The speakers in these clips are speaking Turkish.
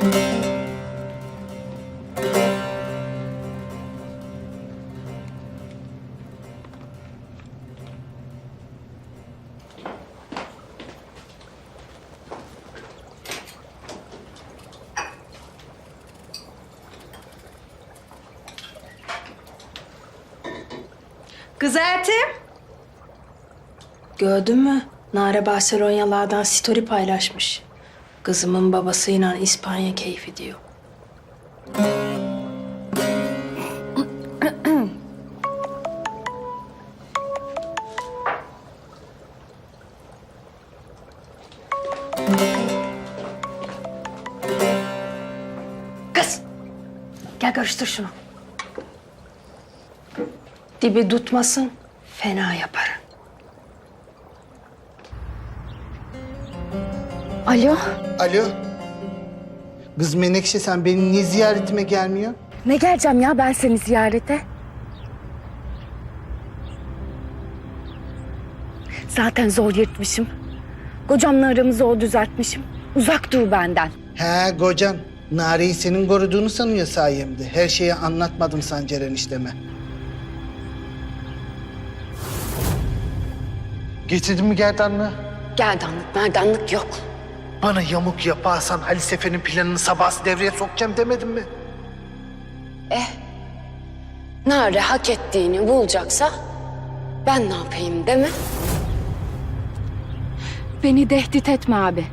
Kız Ertem. Gördün mü? Nare Barcelonyalardan story paylaşmış. Kızımın babasıyla İspanya keyfi diyor. Kız! Gel karıştır şunu. Dibi tutmasın, fena yapar. Alo, Alo. Kız Menekşe sen benim niye ziyaretime gelmiyor? ne geleceğim ya ben seni ziyarete? Zaten zor yırtmışım. Kocamla aramızı o düzeltmişim. Uzak dur benden. He kocan. Nare'yi senin koruduğunu sanıyor sayemde. Her şeyi anlatmadım Sancar enişteme. Getirdin mi gerdanlığı? Gerdanlık merdanlık yok. Bana yamuk yaparsan Halis Efe'nin planını sabahsı devreye sokacağım demedim mi? Nare hak ettiğini bulacaksa ben ne yapayım değil mi? Beni tehdit etme abi.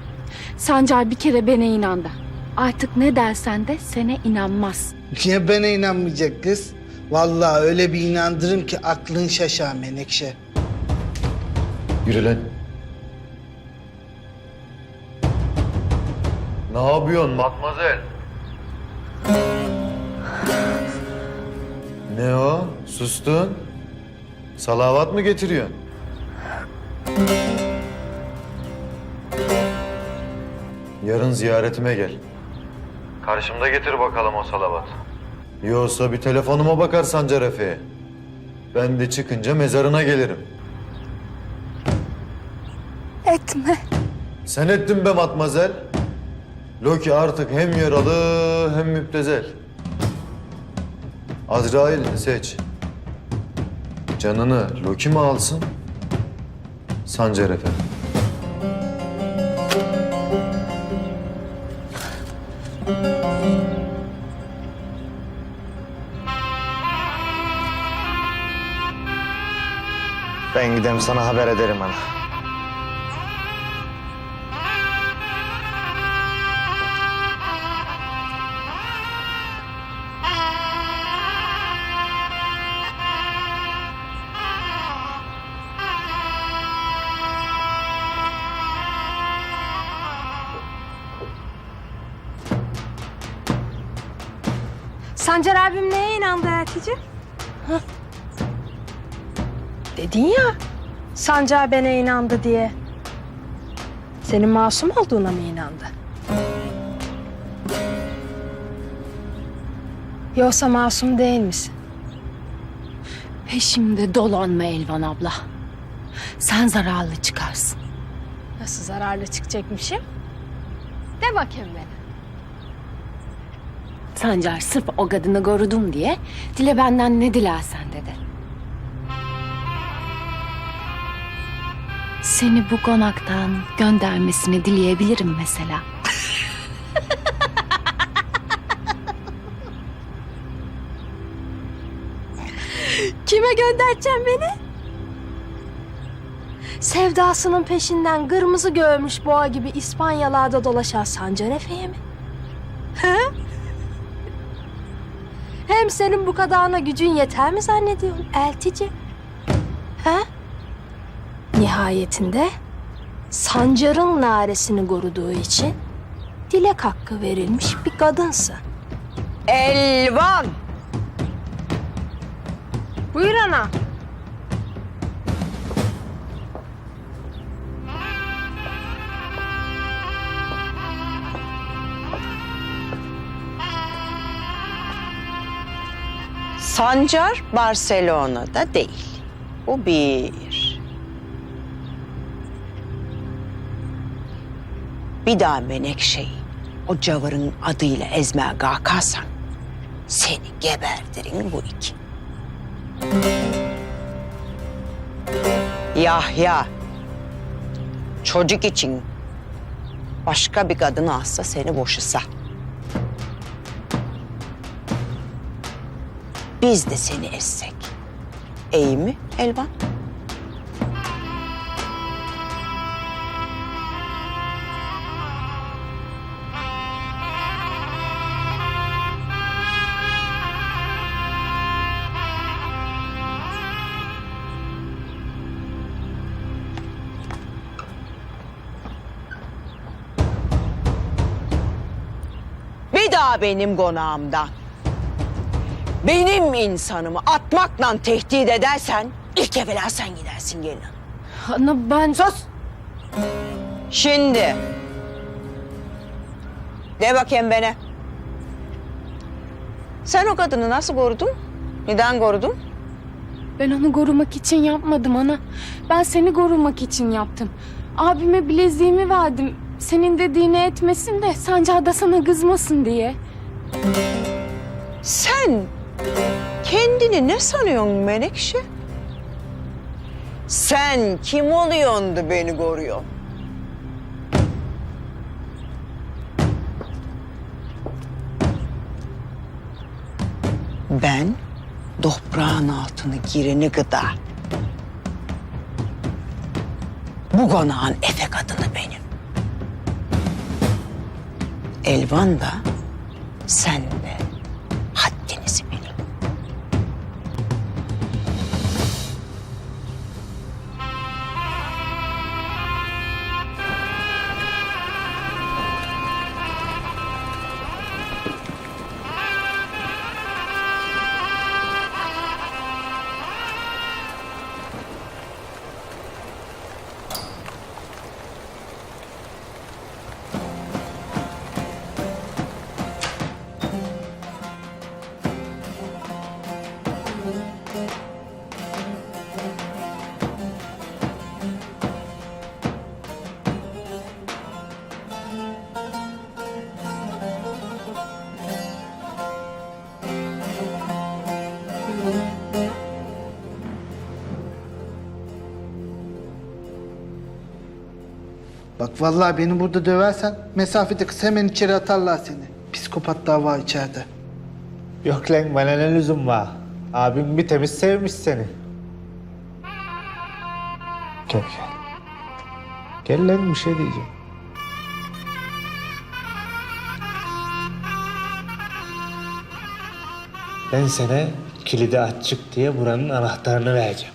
Sancar bir kere bana inandı. Artık ne dersen de sana inanmaz. Niye bana inanmayacak kız? Vallahi öyle bir inandırırım ki aklın şaşar Menekşe. Yürü lan. Ne yapıyorsun matmazel? Ne o? Sustun. Salavat mı getiriyorsun? Yarın ziyaretime gel. Karşımda getir bakalım o salavat. Yoksa bir telefonuma bakar Sancar Efe'ye. Ben de çıkınca mezarına gelirim. Etme. Sen ettin be matmazel. Loki artık hem yaralı hem müptezel. Azrail'ini seç. Canını Loki mi alsın? Sancar Efe. Ben gidem sana haber ederim ana. Sancar bana inandı diye. Senin masum olduğuna mı inandı? Yoksa masum değil misin? Peşimde dolanma Elvan abla. Sen zararlı çıkarsın. Nasıl zararlı çıkacakmışım? De bakayım bana. Sancar sırf o kadını korudum diye dile benden ne dilersen dedi. Seni bu konaktan göndermesini dileyebilirim mesela. Kime göndereceğim beni? Sevdasının peşinden kırmızı görmüş boğa gibi İspanyalarda dolaşan Sancar Efe'ye mi? He? Hem senin bu kadarına gücün yeter mi zannediyorsun Eltici? Nihayetinde Sancar'ın naresini koruduğu için dilek hakkı verilmiş bir kadınsın. Elvan! Buyur ana. Sancar Barcelona'da değil. Bu bir. Bir daha Menekşe'yi o cavırın adıyla ezmeye kalkarsan seni gebertirim bu iki. Yahya çocuk için başka bir kadını alsa seni boşasa. Biz de seni essek. İyi mi Elvan? Benim konağımdan benim insanımı atmakla tehdit edersen ilk evvela sen gidersin gelin. Ana ben... Sus! Şimdi. De bakayım bana. Sen o kadını nasıl korudun? Neden korudun? Ben onu korumak için yapmadım ana. Ben seni korumak için yaptım. Abime bileziğimi verdim. Senin dediğini etmesin de Sancar da sana kızmasın diye. Sen kendini ne sanıyorsun Menekşe? Sen kim oluyorsun da beni koruyor? Ben toprağın altını gireni gıda. Bu konağın efe kadını benim. Elvan da sen vallahi beni burada döversen mesafede kız hemen içeri atarlar seni. Psikopat dava içeride. Yok lan bana ne lüzum var? Abim bir temiz sevmiş seni. Gel gel. Gel lan bir şey diyeceğim. Ben sana kilidi açık diye buranın anahtarını vereceğim.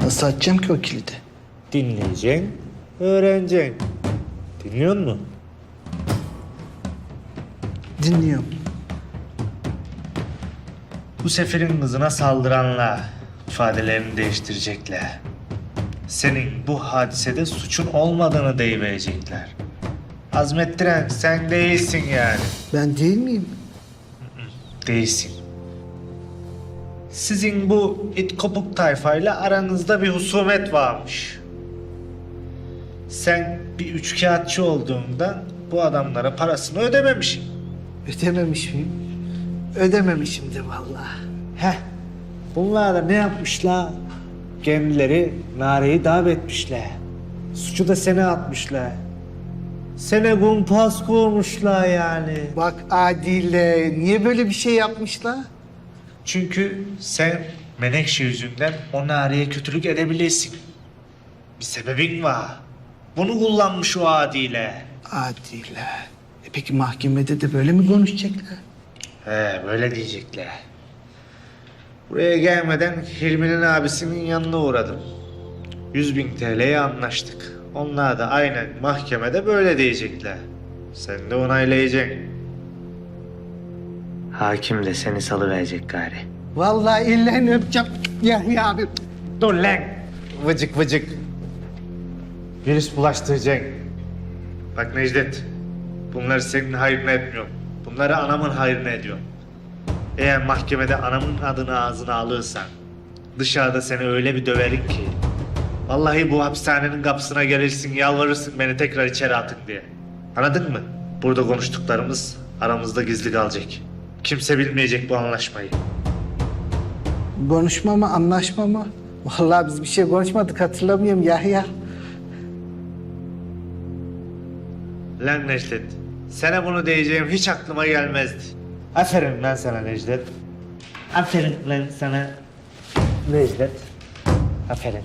Nasıl açacağım ki o kilidi? Dinleyeceksin, öğreneceksin. Dinliyor musun? Dinliyorum. Bu seferin kızına saldıranla ifadelerini değiştirecekler. Senin bu hadisede suçun olmadığını deyiverecekler. Azmettiren sen değilsin yani. Ben değil miyim? Değilsin. Sizin bu it kopuk tayfayla aranızda bir husumet varmış. Sen bir üçkağıtçı olduğundan bu adamlara parasını ödememişsin. Ödememiş miyim? Ödememişimdir vallahi. Heh. Bunlar da ne yapmışlar? Kendileri Nare'yi davet etmişler. Suçu da sene atmışlar. Sene kumpas kurmuşlar yani. Bak Adile niye böyle bir şey yapmışlar? Çünkü sen Menekşe yüzünden o Nare'ye kötülük edebilirsin. Bir sebebin var. Bunu kullanmış o adiyle. Adile. E peki mahkemede de böyle mi konuşacaklar? He böyle diyecekler. Buraya gelmeden Hilmi'nin abisinin yanına uğradım. 100 bin TL'ye anlaştık. Onlar da aynen mahkemede böyle diyecekler. Sen de onaylayacaksın. Hakim de seni salıverecek gari. Vallahi ellerini öpeceğim. Ya ya abi. Dur lan! Vıcık vıcık. Virüs bulaştıracaksın. Bak Necdet, bunları senin hayrına etmiyorum. Bunları anamın hayrına ediyorum. Eğer mahkemede anamın adını ağzına alırsan, dışarıda seni öyle bir döverim ki, Vallahi bu hapishanenin kapısına gelirsin, yalvarırsın beni tekrar içeri atın diye. Anladın mı? Burada konuştuklarımız aramızda gizli kalacak. Kimse bilmeyecek bu anlaşmayı. Konuşma mı anlaşma mı? Vallahi biz bir şey konuşmadık hatırlamıyorum Yahya. Lan Necdet, sana bunu diyeceğim hiç aklıma gelmezdi. Aferin lan sana Necdet. Aferin lan sana Necdet. Aferin.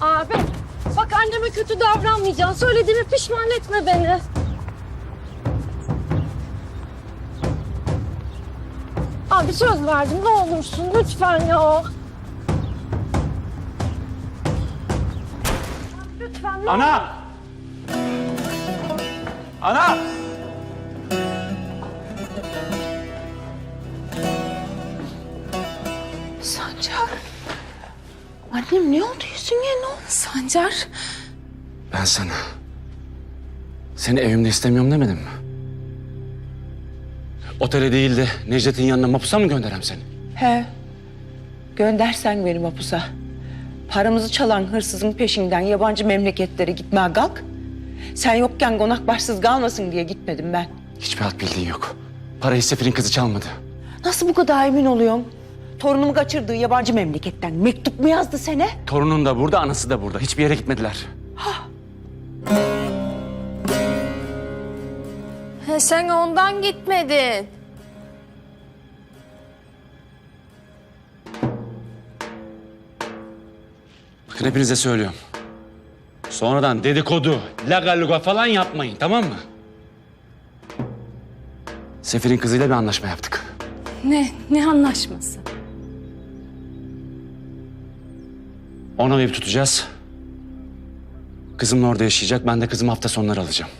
Abi bak anneme kötü davranmayacaksın. Söylediğimi pişman etme beni. Abi söz verdim ne olursun lütfen ya. Lütfen ne Ana! Ana! Sancar. Annem ne oldu yüzüne ne oldu? Sancar. Ben sana seni evimde istemiyorum demedim mi? Otele değil de Necdet'in yanına mapusa mı gönderem seni? He. Göndersen beni mapusa. Paramızı çalan hırsızın peşinden yabancı memleketlere gitmeye kalk. Sen yokken konak başsız kalmasın diye gitmedim ben. Hiçbir hat bildiğin yok. Parayı Sefir'in kızı çalmadı. Nasıl bu kadar emin oluyorum? Torunumu kaçırdığı yabancı memleketten mektup mu yazdı sene? Torunun da burada, anası da burada. Hiçbir yere gitmediler. He, sen ondan gitmedin. Bakın hepinize söylüyorum. Sonradan dedikodu, lagaluga falan yapmayın tamam mı? Sefir'in kızıyla bir anlaşma yaptık. Ne? Ne anlaşması? Ona ev tutacağız. Kızımla orada yaşayacak. Ben de kızımı hafta sonları alacağım.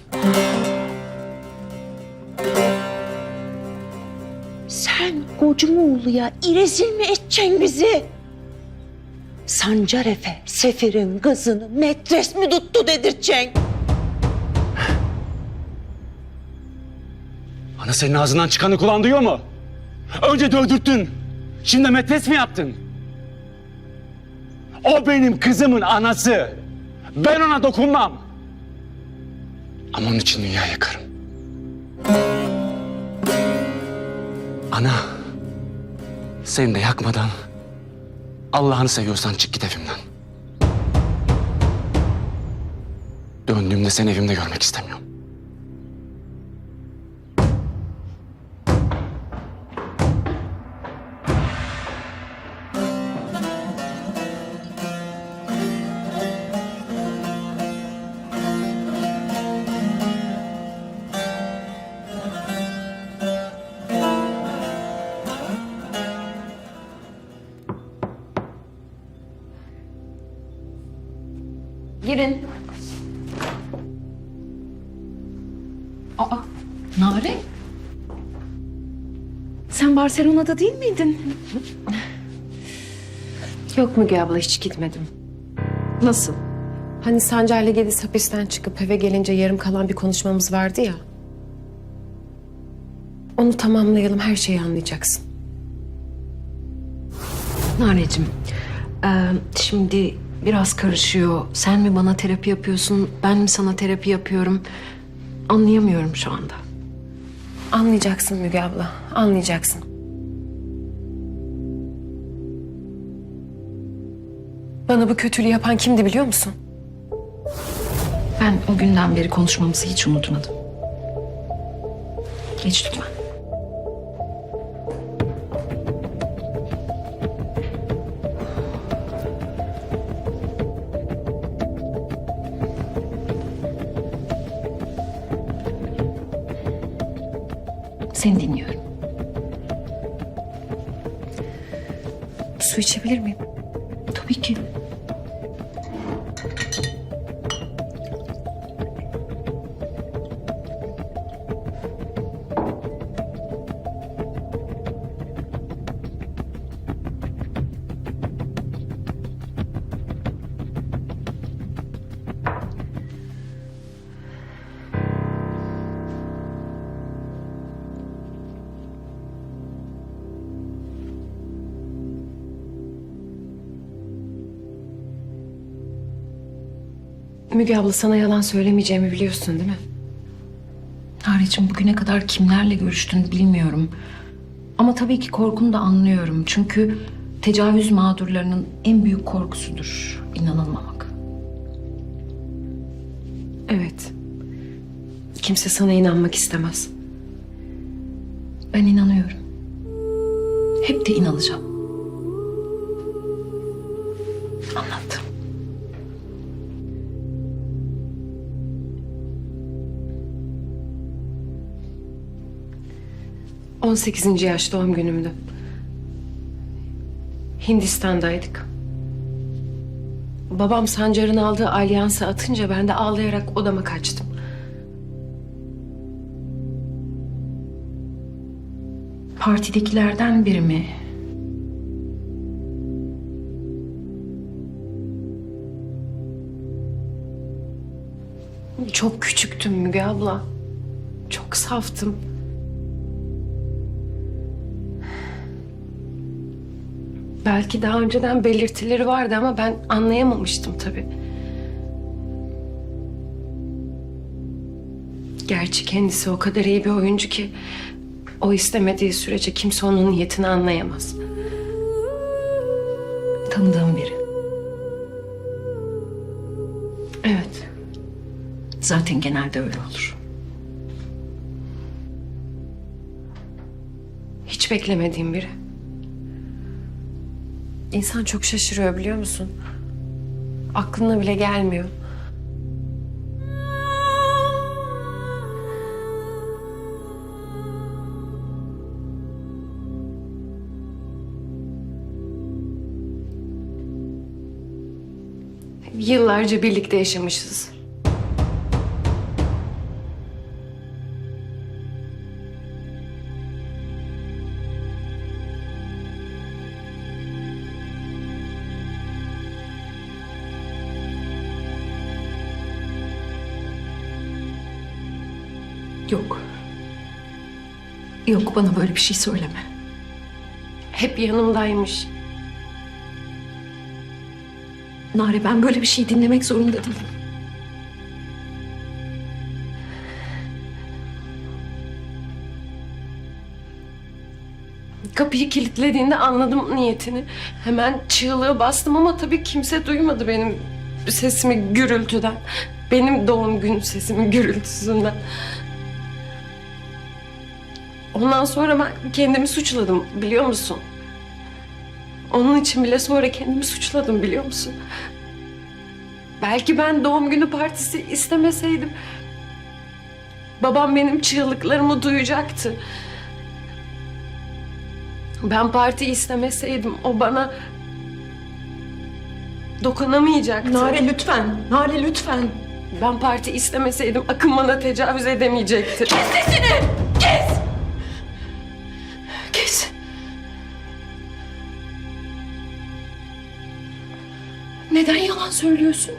Sen Kocumoğlu'ya irezil mi edeceksin bizi? Sancar Efe, Sefir'in kızını metres mi tuttu dedirteceksin? Ana senin ağzından çıkanı kulağın duyuyor mu? Önce dövdürttün. Şimdi metres mi yaptın? O benim kızımın anası. Ben ona dokunmam. Ama onun için dünya yakarım. Ana. Seni de yakmadan Allah'ını seviyorsan çık git evimden. Döndüğümde seni evimde görmek istemiyorum. Aa, Nare. Sen Barcelona'da değil miydin? Yok Müge abla hiç gitmedim. Nasıl? Hani Sancar'la Gediz hapisten çıkıp eve gelince yarım kalan bir konuşmamız vardı ya. Onu tamamlayalım her şeyi anlayacaksın. Nare'cim eee, şimdi biraz karışıyor. Sen mi bana terapi yapıyorsun ben mi sana terapi yapıyorum? Anlayamıyorum şu anda. Anlayacaksın Müge abla anlayacaksın. Bana bu kötülüğü yapan kimdi biliyor musun? Ben o günden beri konuşmamızı hiç unutmadım. Geç lütfen. Seni dinliyorum. Su içebilir miyim? Müge abla sana yalan söylemeyeceğimi biliyorsun değil mi? Nare'cim bugüne kadar kimlerle görüştün bilmiyorum. Ama tabii ki korkunu da anlıyorum. Çünkü tecavüz mağdurlarının en büyük korkusudur inanılmamak. Evet. Kimse sana inanmak istemez. Ben inanıyorum. Hep de inanacağım. 18. yaş doğum günümdü. Hindistan'daydık. Babam Sancar'ın aldığı alyansa atınca ben de ağlayarak odama kaçtım. Partidekilerden biri mi? Çok küçüktüm Müge abla. Çok saftım. Belki daha önceden belirtileri vardı ama ben anlayamamıştım tabii. Gerçi kendisi o kadar iyi bir oyuncu ki o istemediği sürece kimse onun niyetini anlayamaz. Tanıdığım biri. Evet. Zaten genelde öyle olur. Hiç beklemediğim biri. İnsan çok şaşırıyor biliyor musun? Aklına bile gelmiyor. Yıllarca birlikte yaşamışız. Yok bana böyle bir şey söyleme. Hep yanımdaymış. Nare ben böyle bir şey dinlemek zorunda değilim. Kapıyı kilitlediğinde anladım niyetini. Hemen çığlığı bastım ama tabii kimse duymadı benim sesimi gürültüden. Benim doğum günü sesimin gürültüsünden. Ondan sonra ben kendimi suçladım biliyor musun? Onun için bile sonra kendimi suçladım biliyor musun? Belki ben doğum günü partisi istemeseydim babam benim çığlıklarımı duyacaktı. Ben parti istemeseydim o bana dokunamayacaktı. Nare lütfen. Nare lütfen. Ben parti istemeseydim Akın bana tecavüz edemeyecekti. Kes sesini. Yalan söylüyorsun?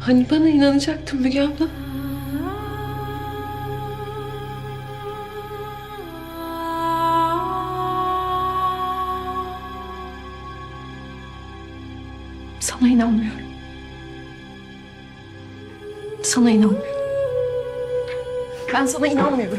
Hani bana inanacaktın Müge abla? Sana inanmıyorum. Ben sana inanmıyorum.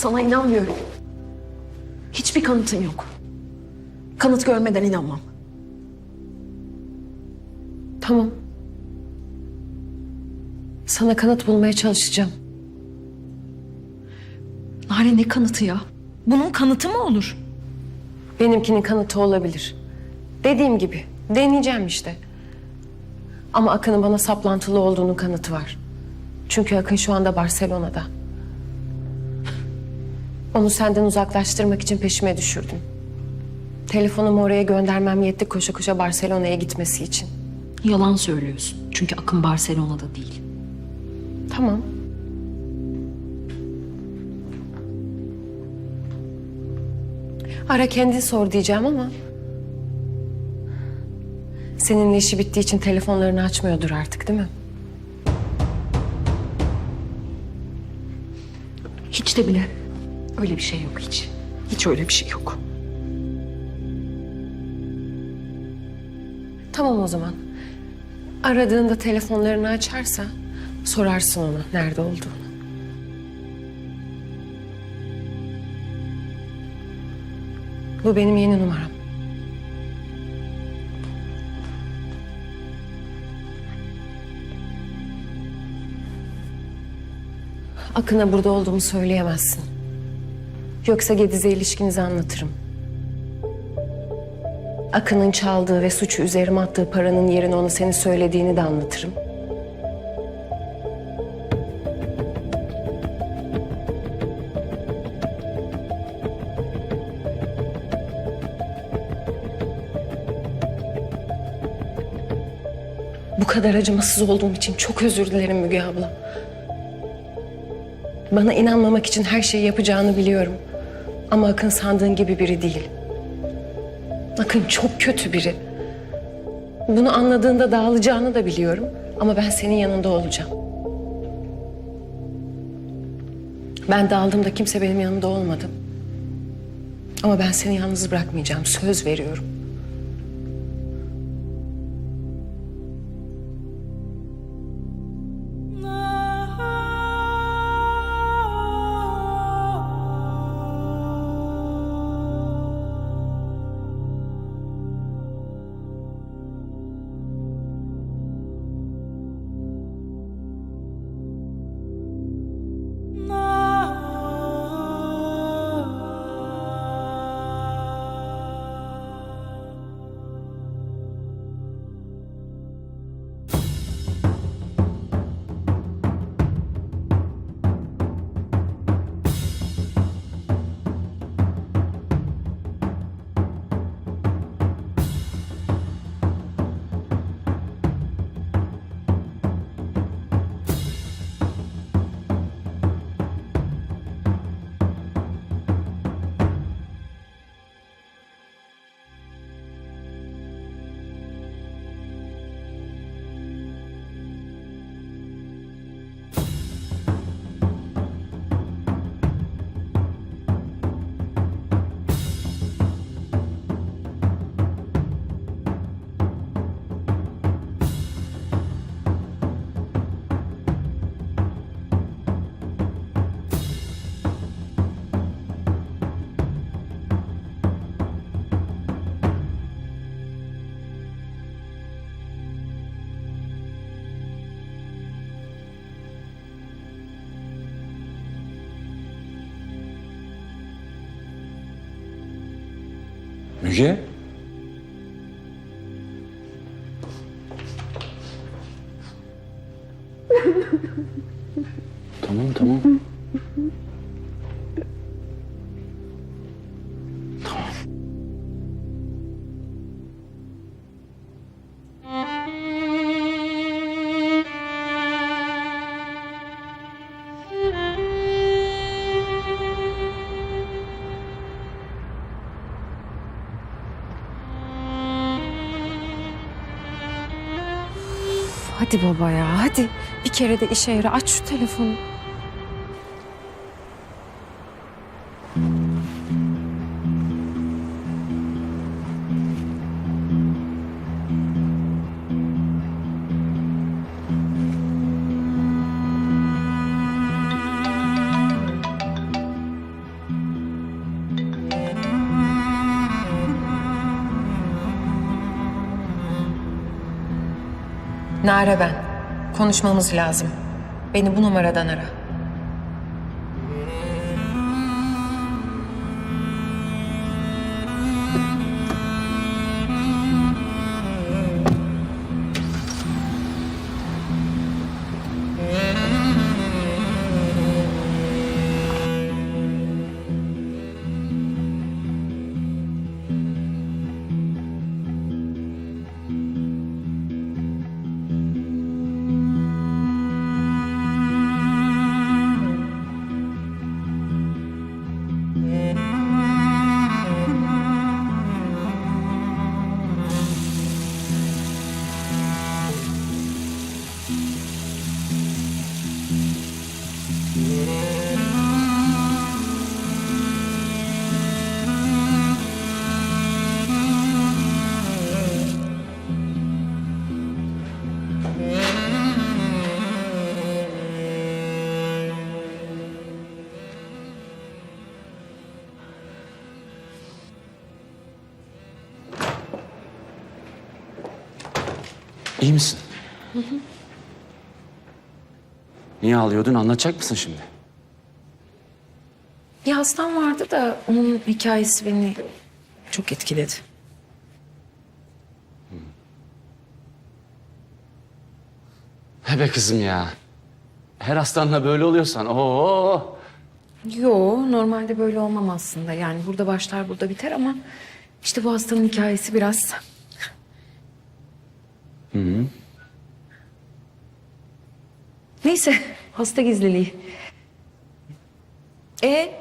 Sana inanmıyorum. Hiçbir kanıtın yok. Kanıt görmeden inanmam. Tamam. Sana kanıt bulmaya çalışacağım. Nare ne kanıtı ya? Bunun kanıtı mı olur? Benimkinin kanıtı olabilir. Dediğim gibi deneyeceğim işte. Ama Akın'ın bana saplantılı olduğunun kanıtı var. Çünkü Akın şu anda Barcelona'da. Onu senden uzaklaştırmak için peşime düşürdüm. Telefonumu oraya göndermem yetti koşa koşa Barcelona'ya gitmesi için. Yalan söylüyorsun. Çünkü Akın Barcelona'da değil. Tamam. Ara kendin sor diyeceğim ama... Seninle işi bittiği için telefonlarını açmıyordur artık değil mi? Hiç de bile. Öyle bir şey yok hiç. Hiç öyle bir şey yok. Tamam o zaman. Aradığında telefonlarını açarsa sorarsın ona nerede olduğunu. Bu benim yeni numaram. Akın'a burada olduğumu söyleyemezsin. Yoksa Gediz'e ilişkinizi anlatırım. Akın'ın çaldığı ve suçu üzerime attığı paranın yerine onu senin söylediğini de anlatırım. Bu kadar acımasız olduğum için çok özür dilerim Müge abla. Bana inanmamak için her şeyi yapacağını biliyorum. Ama Akın sandığın gibi biri değil. Akın çok kötü biri. Bunu anladığında dağılacağını da biliyorum. Ama ben senin yanında olacağım. Ben dağıldığımda kimse benim yanımda olmadı. Ama ben seni yalnız bırakmayacağım. Söz veriyorum. Müge? tamam tamam. Baba ya hadi. Bir kere de işe yara aç şu telefonu. Nare ben. Konuşmamız lazım. Beni bu numaradan ara. Niye ağlıyordun? Anlatacak mısın şimdi? Bir hastam vardı da onun hikayesi beni çok etkiledi. He be kızım ya. Her hastanla böyle oluyorsan. Oo. Yo, normalde böyle olmam aslında. Yani burada başlar, burada biter ama işte bu hastanın hikayesi biraz... Neyse, hasta gizliliği. E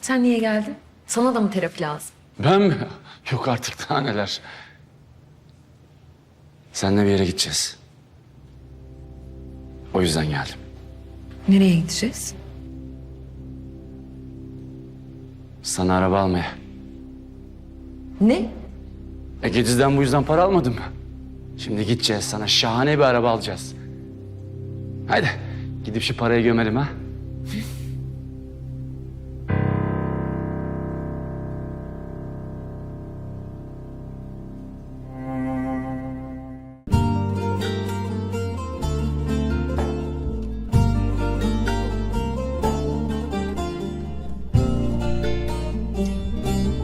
sen niye geldin? Sana da mı terapi lazım? Ben mi? Yok artık daha neler. Seninle bir yere gideceğiz. O yüzden geldim. Nereye gideceğiz? Sana araba almaya. Ne? E Gediz'den bu yüzden para almadım mı? Şimdi gideceğiz sana şahane bir araba alacağız. Haydi gidip şu parayı gömelim ha.